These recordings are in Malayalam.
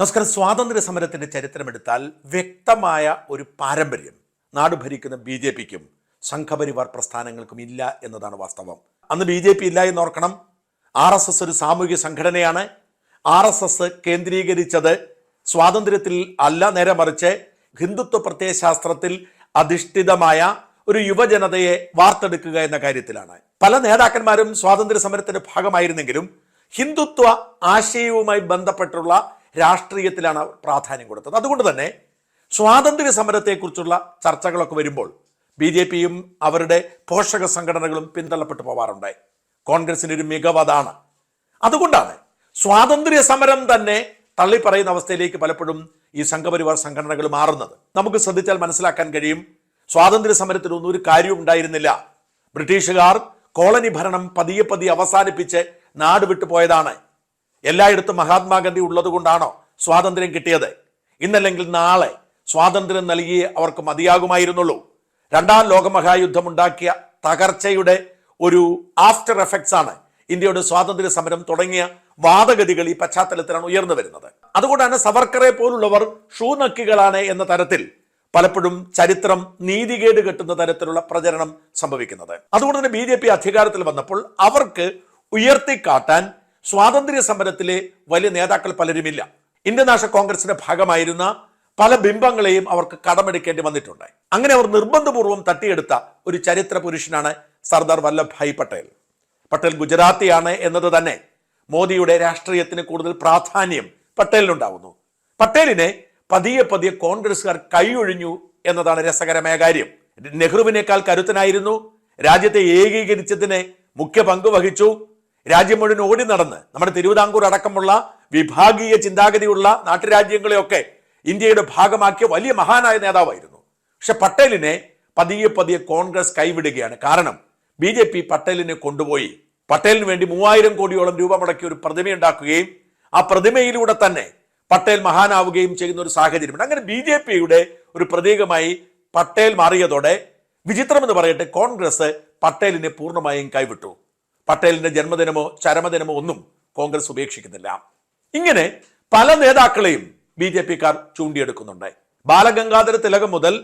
നമസ്കാരം. സ്വാതന്ത്ര്യ സമരത്തിന്റെ ചരിത്രമെടുത്താൽ വ്യക്തമായ ഒരു പാരമ്പര്യം. നാട് ഭരിക്കുന്ന ബി ജെ പിക്കും സംഘപരിവാർ പ്രസ്ഥാനങ്ങൾക്കും ഇല്ല എന്നതാണ് വാസ്തവം. അന്ന് ബി ജെ പി ഇല്ല എന്ന് ഓർക്കണം. ആർ എസ് എസ് ഒരു സാമൂഹിക സംഘടനയാണ്. ആർ എസ് എസ് കേന്ദ്രീകരിച്ചത് സ്വാതന്ത്ര്യത്തിൽ അല്ല നേരെ മറിച്ച് ഹിന്ദുത്വ പ്രത്യയശാസ്ത്രത്തിൽ അധിഷ്ഠിതമായ ഒരു യുവജനതയെ വാർത്തെടുക്കുക എന്ന കാര്യത്തിലാണ്. പല നേതാക്കന്മാരും സ്വാതന്ത്ര്യ സമരത്തിന്റെ ഭാഗമായിരുന്നെങ്കിലും ഹിന്ദുത്വ ആശയവുമായി ബന്ധപ്പെട്ടുള്ള രാഷ്ട്രീയത്തിലാണ് പ്രാധാന്യം കൊടുത്തത്. അതുകൊണ്ട് തന്നെ സ്വാതന്ത്ര്യ സമരത്തെക്കുറിച്ചുള്ള ചർച്ചകളൊക്കെ വരുമ്പോൾ ബി ജെ പിയും അവരുടെ പോഷക സംഘടനകളും പിന്തള്ളപ്പെട്ടു പോവാറുണ്ടായി കോൺഗ്രസിന് ഒരു മികവ് അതാണ്. അതുകൊണ്ടാണ് സ്വാതന്ത്ര്യ സമരം തന്നെ തള്ളിപ്പറയുന്ന അവസ്ഥയിലേക്ക് പലപ്പോഴും ഈ സംഘപരിവാർ സംഘടനകൾ മാറുന്നത്. നമുക്ക് ശ്രദ്ധിച്ചാൽ മനസ്സിലാക്കാൻ കഴിയും സ്വാതന്ത്ര്യ സമരത്തിനൊന്നും ഒരു കാര്യവും ഉണ്ടായിരുന്നില്ല. ബ്രിട്ടീഷുകാർ കോളനി ഭരണം പതിയെ പതിയെ അവസാനിപ്പിച്ച് നാട് വിട്ടു പോയതാണ് എല്ലായിടത്തും മഹാത്മാഗാന്ധി ഉള്ളതുകൊണ്ടാണോ സ്വാതന്ത്ര്യം കിട്ടിയത്? ഇന്നല്ലെങ്കിൽ നാളെ സ്വാതന്ത്ര്യം നൽകി അവർക്ക് മതിയാകുമായിരുന്നുള്ളൂ. രണ്ടാം ലോകമഹായുദ്ധം ഉണ്ടാക്കിയ തകർച്ചയുടെ ഒരു ആഫ്റ്റർ എഫക്ട്സ് ആണ് ഇന്ത്യയുടെ സ്വാതന്ത്ര്യ സമരം തുടങ്ങിയ വാദഗതികൾ ഈ പശ്ചാത്തലത്തിലാണ് ഉയർന്നു വരുന്നത്. അതുകൊണ്ടാണ് സവർക്കറെ പോലുള്ളവർ ഷൂനക്കികളാണ് എന്ന തരത്തിൽ പലപ്പോഴും ചരിത്രം നീതികേട് കെട്ടുന്ന തരത്തിലുള്ള പ്രചരണം സംഭവിക്കുന്നത്. അതുകൊണ്ട് തന്നെ ബി അധികാരത്തിൽ വന്നപ്പോൾ അവർക്ക് ഉയർത്തിക്കാട്ടാൻ സ്വാതന്ത്ര്യ സമരത്തിലെ വലിയ നേതാക്കൾ പലരുമില്ല. ഇന്ത്യൻ നാഷണൽ കോൺഗ്രസിന്റെ ഭാഗമായിരുന്ന പല ബിംബങ്ങളെയും അവർക്ക് കടമെടുക്കേണ്ടി വന്നിട്ടുണ്ട്. അങ്ങനെ അവർ നിർബന്ധപൂർവം തട്ടിയെടുത്ത ഒരു ചരിത്ര പുരുഷനാണ് സർദാർ വല്ലഭായ് പട്ടേൽ. പട്ടേൽ ഗുജറാത്തിയാണ് എന്നത് തന്നെ മോദിയുടെ രാഷ്ട്രീയത്തിന് കൂടുതൽ പ്രാധാന്യം പട്ടേലിനുണ്ടാവുന്നു. പട്ടേലിനെ പതിയെ പതിയെ കോൺഗ്രസ്സുകാർ കൈയൊഴിഞ്ഞു എന്നതാണ് രസകരമായ കാര്യം. നെഹ്റുവിനേക്കാൾ കരുത്തനായിരുന്നു. രാജ്യത്തെ ഏകീകരിച്ചതിന് മുഖ്യ പങ്ക് വഹിച്ചു. രാജ്യം മുഴുവൻ ഓടി നടന്ന് നമ്മുടെ തിരുവിതാംകൂർ അടക്കമുള്ള വിഭാഗീയ ചിന്താഗതിയുള്ള നാട്ടുരാജ്യങ്ങളെയൊക്കെ ഇന്ത്യയുടെ ഭാഗമാക്കിയ വലിയ മഹാനായ നേതാവായിരുന്നു. പക്ഷെ പട്ടേലിനെ പതിയെ പതിയെ കോൺഗ്രസ് കൈവിടുകയാണ്. കാരണം ബി ജെ പി പട്ടേലിനെ കൊണ്ടുപോയി പട്ടേലിന് വേണ്ടി മൂവായിരം കോടിയോളം രൂപ മുടക്കി ഒരു പ്രതിമയുണ്ടാക്കുകയും ആ പ്രതിമയിലൂടെ തന്നെ പട്ടേൽ മഹാനാവുകയും ചെയ്യുന്ന ഒരു സാഹചര്യമുണ്ട്. അങ്ങനെ ബി ജെ പിയുടെ ഒരു പ്രതീകമായി പട്ടേൽ മാറിയതോടെ വിചിത്രമെന്ന് പറയട്ടെ കോൺഗ്രസ് പട്ടേലിനെ പൂർണമായും കൈവിട്ടു. പട്ടേലിന്റെ ജന്മദിനമോ ചരമദിനമോ ഒന്നും കോൺഗ്രസ് ഉപേക്ഷിക്കുന്നില്ല. ഇങ്ങനെ പല നേതാക്കളെയും ബി ജെ പിക്കാർ ചൂണ്ടിയെടുക്കുന്നുണ്ട്. ബാലഗംഗാധര തിലകം മുതൽ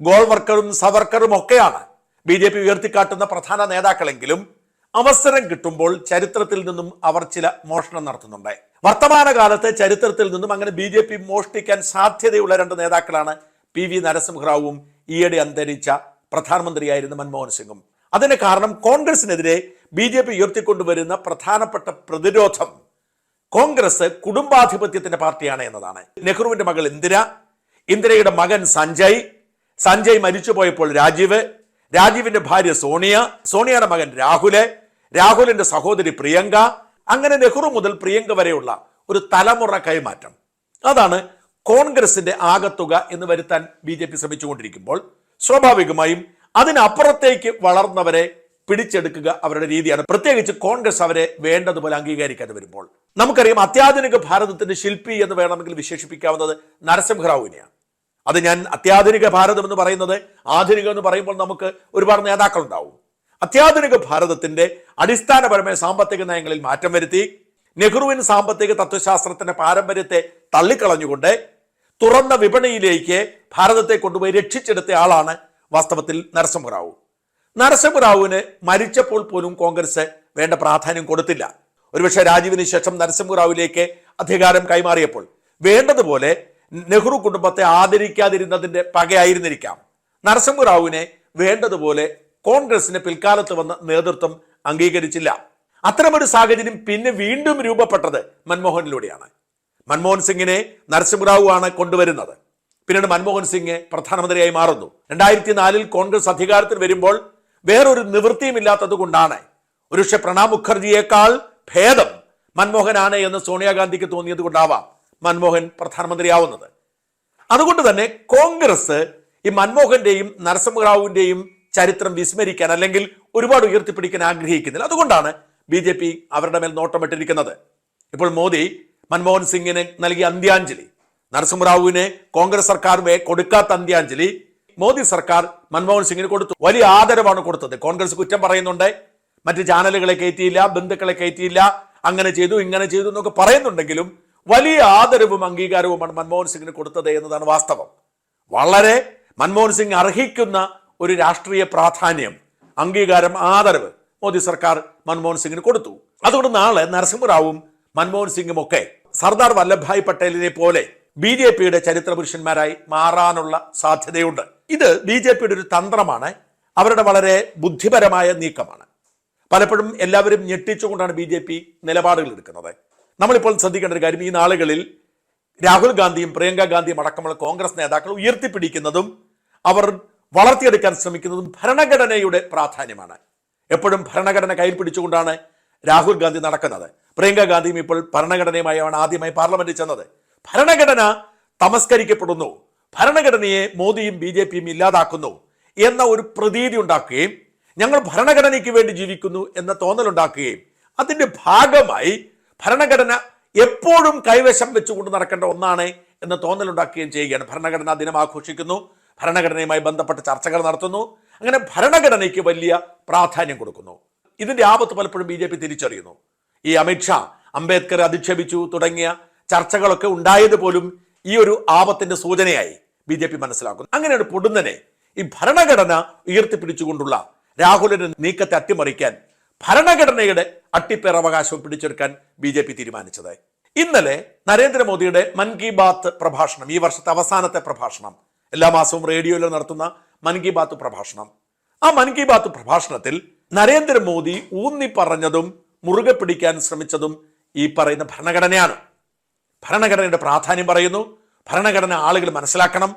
ഗോൾവർക്കറും സവർക്കറും ഒക്കെയാണ് ബി ജെ പി ഉയർത്തിക്കാട്ടുന്ന പ്രധാന നേതാക്കളെങ്കിലും അവസരം കിട്ടുമ്പോൾ ചരിത്രത്തിൽ നിന്നും അവർ ചില മോഷണം നടത്തുന്നുണ്ട്. വർത്തമാനകാലത്തെ ചരിത്രത്തിൽ നിന്നും അങ്ങനെ ബി ജെ പി മോഷ്ടിക്കാൻ സാധ്യതയുള്ള രണ്ട് നേതാക്കളാണ് പി വി നരസിംഹറാവുവും ഈയിടെ അന്തരിച്ച പ്രധാനമന്ത്രിയായിരുന്ന മൻമോഹൻ സിംഗും. അതിന് കാരണം കോൺഗ്രസിനെതിരെ ബി ജെ പി ഉയർത്തിക്കൊണ്ടുവരുന്ന പ്രധാനപ്പെട്ട പ്രതിരോധം കോൺഗ്രസ് കുടുംബാധിപത്യത്തിന്റെ പാർട്ടിയാണ് എന്നതാണ്. നെഹ്റുവിന്റെ മകൾ ഇന്ദിര ഇന്ദിരയുടെ മകൻ സഞ്ജയ് സഞ്ജയ് മരിച്ചുപോയപ്പോൾ രാജീവ് രാജീവിന്റെ ഭാര്യ സോണിയ സോണിയയുടെ മകൻ രാഹുൽ രാഹുലിന്റെ സഹോദരി പ്രിയങ്ക അങ്ങനെ നെഹ്റു മുതൽ പ്രിയങ്ക വരെയുള്ള ഒരു തലമുറ കൈമാറ്റം. അതാണ് കോൺഗ്രസിന്റെ ആകത്തുക എന്ന് വരുത്താൻ ബി ജെ പി ശ്രമിച്ചുകൊണ്ടിരിക്കുമ്പോൾ സ്വാഭാവികമായും അതിനപ്പുറത്തേക്ക് വളർന്നവരെ പിടിച്ചെടുക്കുക അവരുടെ രീതിയാണ്. പ്രത്യേകിച്ച് കോൺഗ്രസ് അവരെ വേണ്ടതുപോലെ അംഗീകരിക്കാതെ വരുമ്പോൾ. നമുക്കറിയാം അത്യാധുനിക ഭാരതത്തിന്റെ ശില്പി എന്ന് വേണമെങ്കിൽ വിശേഷിപ്പിക്കാവുന്നത് നരസിംഹറാവുവിനെയാണ്. അത് ഞാൻ അത്യാധുനിക ഭാരതം എന്ന് പറയുന്നത് ആധുനികം എന്ന് പറയുമ്പോൾ നമുക്ക് ഒരുപാട് നേതാക്കൾ ഉണ്ടാവും അത്യാധുനിക ഭാരതത്തിന്റെ അടിസ്ഥാനപരമായ സാമ്പത്തിക നയങ്ങളിൽ മാറ്റം വരുത്തി നെഹ്റുവിൻ സാമ്പത്തിക തത്വശാസ്ത്രത്തിന്റെ പാരമ്പര്യത്തെ തള്ളിക്കളഞ്ഞുകൊണ്ട് തുറന്ന വിപണിയിലേക്ക് ഭാരതത്തെ കൊണ്ടുപോയി രക്ഷിച്ചെടുത്ത ആളാണ് വാസ്തവത്തിൽ നരസിംഹറാവു. നരസിംഹറാവുവിന് മരിച്ചപ്പോൾ പോലും കോൺഗ്രസ് വേണ്ട പ്രാധാന്യം കൊടുത്തില്ല. ഒരുപക്ഷെ രാജീവിന് ശേഷം നരസിംഹറാവുവിലേക്ക് അധികാരം കൈമാറിയപ്പോൾ വേണ്ടതുപോലെ നെഹ്റു കുടുംബത്തെ ആദരിക്കാതിരുന്നതിന്റെ പകയായിരുന്നിരിക്കാം. നരസിംഹറാവുവിനെ വേണ്ടതുപോലെ കോൺഗ്രസിന് പിൽക്കാലത്ത് വന്ന നേതൃത്വം അംഗീകരിച്ചില്ല. അത്തരമൊരു സാഹചര്യം പിന്നെ വീണ്ടും രൂപപ്പെട്ടത് മൻമോഹനിലൂടെയാണ്. മൻമോഹൻ സിംഗിനെ നരസിംഹറാവു ആണ് കൊണ്ടുവരുന്നത്. പിന്നീട് മൻമോഹൻ സിംഗ് പ്രധാനമന്ത്രിയായി മാറുന്നു. രണ്ടായിരത്തി നാലിൽ കോൺഗ്രസ് അധികാരത്തിൽ വരുമ്പോൾ വേറൊരു നിവൃത്തിയുമില്ലാത്തത് കൊണ്ടാണ്. ഒരുപക്ഷെ പ്രണാബ് മുഖർജിയേക്കാൾ ഭേദം മൻമോഹനാണ് എന്ന് സോണിയാഗാന്ധിക്ക് തോന്നിയത് കൊണ്ടാവാം മൻമോഹൻ പ്രധാനമന്ത്രിയാവുന്നത്. അതുകൊണ്ട് തന്നെ കോൺഗ്രസ് ഈ മൻമോഹന്റെയും നരസിംഹറാവുവിന്റെയും ചരിത്രം വിസ്മരിക്കാൻ അല്ലെങ്കിൽ ഒരുപാട് ഉയർത്തിപ്പിടിക്കാൻ ആഗ്രഹിക്കുന്നില്ല. അതുകൊണ്ടാണ് ബി ജെ പി അവരുടെ മേൽ നോട്ടമിട്ടിരിക്കുന്നത്. ഇപ്പോൾ മോദി മൻമോഹൻ സിംഗിന് നൽകിയ അന്ത്യാഞ്ജലി നരസിംഹറാവുവിന് കോൺഗ്രസ് സർക്കാർ കൊടുക്കാത്ത അന്ത്യാഞ്ജലി മോദി സർക്കാർ മൻമോഹൻ സിംഗിന് കൊടുത്തു. വലിയ ആദരവാണ് കൊടുത്തത്. കോൺഗ്രസ് കുറ്റം പറയുന്നുണ്ട്. മറ്റ് ചാനലുകളെ കയറ്റിയില്ല ബന്ധുക്കളെ കയറ്റിയില്ല. അങ്ങനെ ചെയ്തു ഇങ്ങനെ ചെയ്തു എന്നൊക്കെ പറയുന്നുണ്ടെങ്കിലും വലിയ ആദരവും അംഗീകാരവുമാണ് മൻമോഹൻ സിംഗിന് കൊടുത്തത് എന്നതാണ് വാസ്തവം. വളരെ മൻമോഹൻ സിംഗ് അർഹിക്കുന്ന ഒരു രാഷ്ട്രീയ പ്രാധാന്യം അംഗീകാരം ആദരവ് മോദി സർക്കാർ മൻമോഹൻ സിംഗിന് കൊടുത്തു. അതുകൊണ്ട് നാളെ നരസിംഹറാവും മൻമോഹൻ സിംഗും ഒക്കെ സർദാർ വല്ലഭായ് പട്ടേലിനെ പോലെ ബി ജെ പിയുടെ ചരിത്ര പുരുഷന്മാരായി മാറാനുള്ള സാധ്യതയുണ്ട്. ഇത് ബി ജെ പിയുടെ ഒരു തന്ത്രമാണ്. അവരുടെ വളരെ ബുദ്ധിപരമായ നീക്കമാണ്. പലപ്പോഴും എല്ലാവരും ഞെട്ടിച്ചുകൊണ്ടാണ് ബി ജെ പി നിലപാടുകൾ എടുക്കുന്നത്. നമ്മളിപ്പോൾ ശ്രദ്ധിക്കേണ്ട ഒരു കാര്യം ഈ നാളുകളിൽ രാഹുൽ ഗാന്ധിയും പ്രിയങ്ക ഗാന്ധിയും അടക്കമുള്ള കോൺഗ്രസ് നേതാക്കൾ ഉയർത്തിപ്പിടിക്കുന്നതും അവർ വളർത്തിയെടുക്കാൻ ശ്രമിക്കുന്നതും ഭരണഘടനയുടെ പ്രാധാന്യമാണ്. എപ്പോഴും ഭരണഘടന കയ്യിൽ പിടിച്ചുകൊണ്ടാണ് രാഹുൽ ഗാന്ധി നടക്കുന്നത്. പ്രിയങ്ക ഗാന്ധിയും ഇപ്പോൾ ഭരണഘടനയുമായാണ് ആദ്യമായി പാർലമെന്റിൽ ചെന്നത്. ഭരണഘടന തമസ്കരിക്കപ്പെടുന്നു. ഭരണഘടനയെ മോദിയും ബി ജെ പിയും ഇല്ലാതാക്കുന്നു എന്ന ഒരു പ്രതീതി ഉണ്ടാക്കുകയും ഞങ്ങൾ ഭരണഘടനയ്ക്ക് വേണ്ടി ജീവിക്കുന്നു എന്ന തോന്നലുണ്ടാക്കുകയും അതിന്റെ ഭാഗമായി ഭരണഘടന എപ്പോഴും കൈവശം വെച്ചുകൊണ്ട് നടക്കേണ്ട ഒന്നാണ് എന്ന തോന്നലുണ്ടാക്കുകയും ചെയ്യുകയാണ്. ഭരണഘടനാ ദിനം ആഘോഷിക്കുന്നു. ഭരണഘടനയുമായി ബന്ധപ്പെട്ട ചർച്ചകൾ നടത്തുന്നു. അങ്ങനെ ഭരണഘടനയ്ക്ക് വലിയ പ്രാധാന്യം കൊടുക്കുന്നു. ഇതിന്റെ ആപത്ത് പലപ്പോഴും ബി ജെ പി തിരിച്ചറിയുന്നു. ഈ അമിത്ഷാ അംബേദ്കർ അധിക്ഷേപിച്ചു തുടങ്ങിയ ചർച്ചകളൊക്കെ ഉണ്ടായത് പോലും ഈ ഒരു ആപത്തിന്റെ സൂചനയായി. ബി ജെ പി മനസ്സിലാക്കുന്നു. അങ്ങനെയാണ് പൊടുന്നനെ ഈ ഭരണഘടന ഉയർത്തിപ്പിടിച്ചുകൊണ്ടുള്ള രാഹുലിന്റെ നീക്കത്തെ അട്ടിമറിക്കാൻ ഭരണഘടനയുടെ അട്ടിപ്പേറവകാശവും പിടിച്ചെടുക്കാൻ ബി ജെ പി തീരുമാനിച്ചത് ഇന്നലെ നരേന്ദ്രമോദിയുടെ മൻ കി ബാത്ത് പ്രഭാഷണം ഈ വർഷത്തെ അവസാനത്തെ പ്രഭാഷണം എല്ലാ മാസവും റേഡിയോയിൽ നടത്തുന്ന മൻ കി ബാത്ത് പ്രഭാഷണം. ആ മൻ കി ബാത്ത് പ്രഭാഷണത്തിൽ നരേന്ദ്രമോദി ഊന്നി പറഞ്ഞതും മുറുകെ പിടിക്കാൻ ശ്രമിച്ചതും ഈ പറയുന്ന ഭരണഘടനയാണ്. ഭരണഘടനയുടെ പ്രാധാന്യം പറയുന്നു ഭരണഘടന ആളുകൾ മനസ്സിലാക്കണം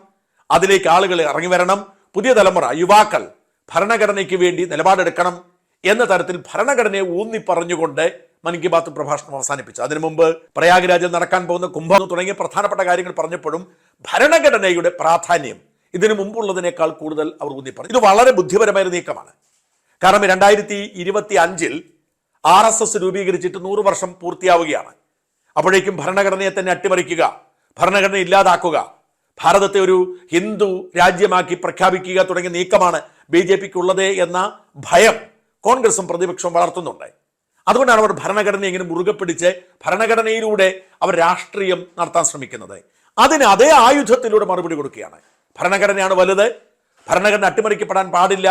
അതിലേക്ക് ആളുകൾ ഇറങ്ങി വരണം പുതിയ തലമുറ യുവാക്കൾ ഭരണഘടനയ്ക്ക് വേണ്ടി നിലപാടെടുക്കണം എന്ന തരത്തിൽ ഭരണഘടനയെ ഊന്നി പറഞ്ഞുകൊണ്ട് മൻ കി ബാത്ത് പ്രഭാഷണം അവസാനിപ്പിച്ചു. അതിനു മുമ്പ് പ്രയാഗ്രാജിൽ നടക്കാൻ പോകുന്ന കുംഭം തുടങ്ങിയ പ്രധാനപ്പെട്ട കാര്യങ്ങൾ പറഞ്ഞപ്പോഴും ഭരണഘടനയുടെ പ്രാധാന്യം ഇതിനു മുമ്പുള്ളതിനേക്കാൾ കൂടുതൽ അവർ ഊന്നി പറഞ്ഞു ഇത് വളരെ ബുദ്ധിപരമായ നീക്കമാണ്. കാരണം രണ്ടായിരത്തി ഇരുപത്തി അഞ്ചിൽ ആർ എസ് എസ് രൂപീകരിച്ചിട്ട് നൂറ് വർഷം പൂർത്തിയാവുകയാണ്. അപ്പോഴേക്കും ഭരണഘടനയെ തന്നെ അട്ടിമറിക്കുക ഭരണഘടന ഇല്ലാതാക്കുക. ഭാരതത്തെ ഒരു ഹിന്ദു രാജ്യമാക്കി പ്രഖ്യാപിക്കുക തുടങ്ങിയ നീക്കമാണ് ബി ജെ പിക്ക് ഉള്ളത് എന്ന ഭയം കോൺഗ്രസും പ്രതിപക്ഷവും വളർത്തുന്നുണ്ട്. അതുകൊണ്ടാണ് അവർ ഭരണഘടന ഇങ്ങനെ മുറുകെ പിടിച്ച് ഭരണഘടനയിലൂടെ അവർ രാഷ്ട്രീയം നടത്താൻ ശ്രമിക്കുന്നത്. അതിന് അതേ ആയുധത്തിലൂടെ മറുപടി കൊടുക്കുകയാണ്. ഭരണഘടനയാണ് വലുത് ഭരണഘടന അട്ടിമറിക്കപ്പെടാൻ പാടില്ല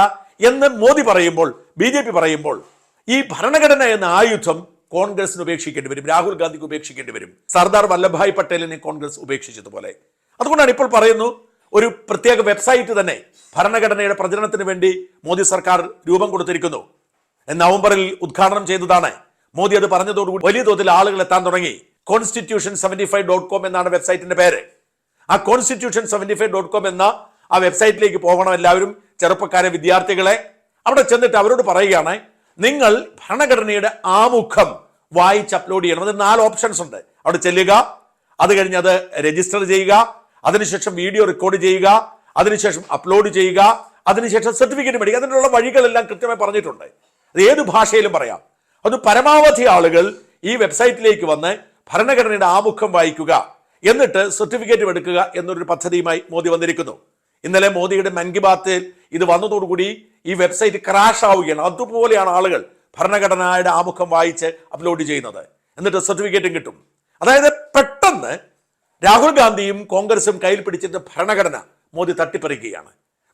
എന്ന് മോദി പറയുമ്പോൾ ബി പറയുമ്പോൾ ഈ ഭരണഘടന എന്ന ആയുധം കോൺഗ്രസിന് ഉപേക്ഷിക്കേണ്ടി വരും രാഹുൽ ഗാന്ധിക്ക് ഉപേക്ഷിക്കേണ്ടി വരും. സർദാർ വല്ലഭായ് പട്ടേലിനെ കോൺഗ്രസ് ഉപേക്ഷിച്ചതുപോലെ. അതുകൊണ്ടാണ് ഇപ്പോൾ പറയുന്നു ഒരു പ്രത്യേക വെബ്സൈറ്റ് തന്നെ ഭരണഘടനയുടെ പ്രചരണത്തിന് വേണ്ടി മോദി സർക്കാർ രൂപം കൊടുത്തിരിക്കുന്നു. നവംബറിൽ ഉദ്ഘാടനം ചെയ്തതാണ്. മോദി അത് പറഞ്ഞതോടുകൂടി വലിയ തോതിൽ ആളുകൾ എത്താൻ തുടങ്ങി. Constitution seventy five dot com എന്നാണ് വെബ്സൈറ്റിന്റെ പേര്. ആ constitution seventy five dot com എന്ന ആ വെബ്സൈറ്റിലേക്ക് പോകണം എല്ലാവരും ചെറുപ്പക്കാരെ വിദ്യാർത്ഥികളെ. അവിടെ ചെന്നിട്ട് അവരോട് പറയുകയാണ് നിങ്ങൾ ഭരണഘടനയുടെ ആമുഖം വായിച്ച് അപ്ലോഡ് ചെയ്യണം. അതിന് നാല് ഓപ്ഷൻസ് ഉണ്ട്. അവിടെ ചെല്ലുക അത് കഴിഞ്ഞ് അത് രജിസ്റ്റർ ചെയ്യുക അതിനുശേഷം വീഡിയോ റെക്കോർഡ് ചെയ്യുക അതിനുശേഷം അപ്ലോഡ് ചെയ്യുക അതിനുശേഷം സർട്ടിഫിക്കറ്റ് മേടിക്കുക. അതിനുള്ള വഴികളെല്ലാം കൃത്യമായി പറഞ്ഞിട്ടുണ്ട്. അത് ഏത് ഭാഷയിലും പറയാം. അത് പരമാവധി ആളുകൾ ഈ വെബ്സൈറ്റിലേക്ക് വന്ന് ഭരണഘടനയുടെ ആമുഖം വായിക്കുക എന്നിട്ട് സർട്ടിഫിക്കറ്റ് എടുക്കുക എന്നൊരു പദ്ധതിയുമായി മോദി വന്നിരിക്കുന്നു. ഇന്നലെ മോദിയുടെ മൻ കി ബാത്തിൽ ഇത് വന്നതോടുകൂടി ഈ വെബ്സൈറ്റ് ക്രാഷ് ആവുകയാണ് അതുപോലെയാണ് ആളുകൾ ഭരണഘടനയുടെ ആമുഖം വായിച്ച് അപ്ലോഡ് ചെയ്യുന്നത്. എന്നിട്ട് സർട്ടിഫിക്കറ്റും കിട്ടും. അതായത് പെട്ടെന്ന് രാഹുൽ ഗാന്ധിയും കോൺഗ്രസും കയ്യിൽ പിടിച്ചിട്ട് ഭരണഘടന മോദി തട്ടിപ്പറിക്കുകയാണ്.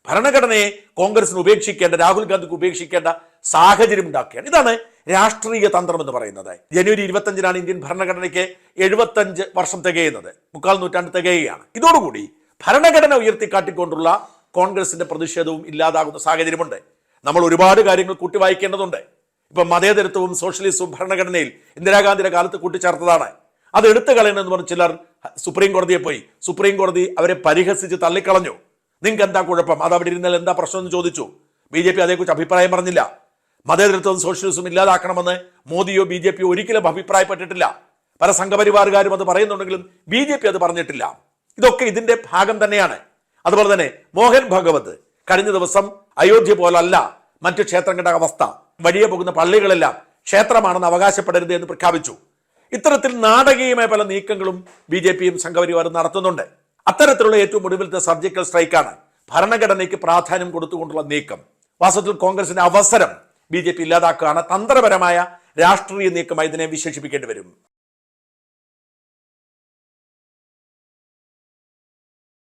ഭരണഘടനയെ കോൺഗ്രസിന് ഉപേക്ഷിക്കേണ്ട രാഹുൽ ഗാന്ധിക്ക് ഉപേക്ഷിക്കേണ്ട സാഹചര്യം ഉണ്ടാക്കുകയാണ്. ഇതാണ് രാഷ്ട്രീയ തന്ത്രം എന്ന് പറയുന്നത്. ജനുവരി ഇരുപത്തഞ്ചിനാണ് ഇന്ത്യൻ ഭരണഘടനയ്ക്ക് എഴുപത്തഞ്ച് വർഷം തികയുന്നത്. മുക്കാൽ നൂറ്റാണ്ട് തികയുകയാണ്. ഇതോടുകൂടി ഭരണഘടന ഉയർത്തിക്കാട്ടിക്കൊണ്ടുള്ള കോൺഗ്രസിന്റെ പ്രതിഷേധവും ഇല്ലാതാകുന്ന സാഹചര്യമുണ്ട്. നമ്മൾ ഒരുപാട് കാര്യങ്ങൾ കൂട്ടി വായിക്കേണ്ടതുണ്ട് ഇപ്പൊ മതേതരത്വവും സോഷ്യലിസവും ഭരണഘടനയിൽ ഇന്ദിരാഗാന്ധിയുടെ കാലത്ത് കൂട്ടിച്ചേർത്തതാണ്. അത് എടുത്തു കളയണമെന്ന് പറഞ്ഞ് ചിലർ സുപ്രീം കോടതിയെ പോയി. സുപ്രീം കോടതി അവരെ പരിഹസിച്ച് തള്ളിക്കളഞ്ഞു. നിങ്ങൾക്ക് എന്താ കുഴപ്പം? അത് അവിടെ ഇരുന്നാൽ എന്താ പ്രശ്നം എന്ന് ചോദിച്ചു. ബി ജെ പി അതേക്കുറിച്ച് അഭിപ്രായം പറഞ്ഞില്ല. മതേതരത്വവും സോഷ്യലിസവും ഇല്ലാതാക്കണമെന്ന് മോദിയോ ബി ജെ പിയോ ഒരിക്കലും അഭിപ്രായപ്പെട്ടിട്ടില്ല. പല സംഘപരിവാറുകാരും അത് പറയുന്നുണ്ടെങ്കിലും ബി ജെ പി അത് പറഞ്ഞിട്ടില്ല. ഇതൊക്കെ ഇതിന്റെ ഭാഗം തന്നെയാണ്. അതുപോലെ തന്നെ മോഹൻ ഭഗവത് കഴിഞ്ഞ ദിവസം അയോധ്യ പോലല്ല മറ്റു ക്ഷേത്രങ്ങളുടെ അവസ്ഥ. വഴിയെ പോകുന്ന പള്ളികളെല്ലാം ക്ഷേത്രമാണെന്ന് അവകാശപ്പെടരുത് എന്ന് പ്രഖ്യാപിച്ചു. ഇത്തരത്തിൽ നാടകീയമായ പല നീക്കങ്ങളും ബി ജെ പിയും സംഘപരിവാറും നടത്തുന്നുണ്ട്. അത്തരത്തിലുള്ള ഏറ്റവും ഒടുവിലത്തെ സർജിക്കൽ സ്ട്രൈക്കാണ് ഭരണഘടനയ്ക്ക് പ്രാധാന്യം കൊടുത്തുകൊണ്ടുള്ള നീക്കം. വാസ്തവത്തിൽ കോൺഗ്രസിന്റെ അവസരം ബി ജെ പി ഇല്ലാതാക്കുകയാണ് തന്ത്രപരമായ രാഷ്ട്രീയ നീക്കമായി ഇതിനെ വിശേഷിപ്പിക്കേണ്ടി വരും.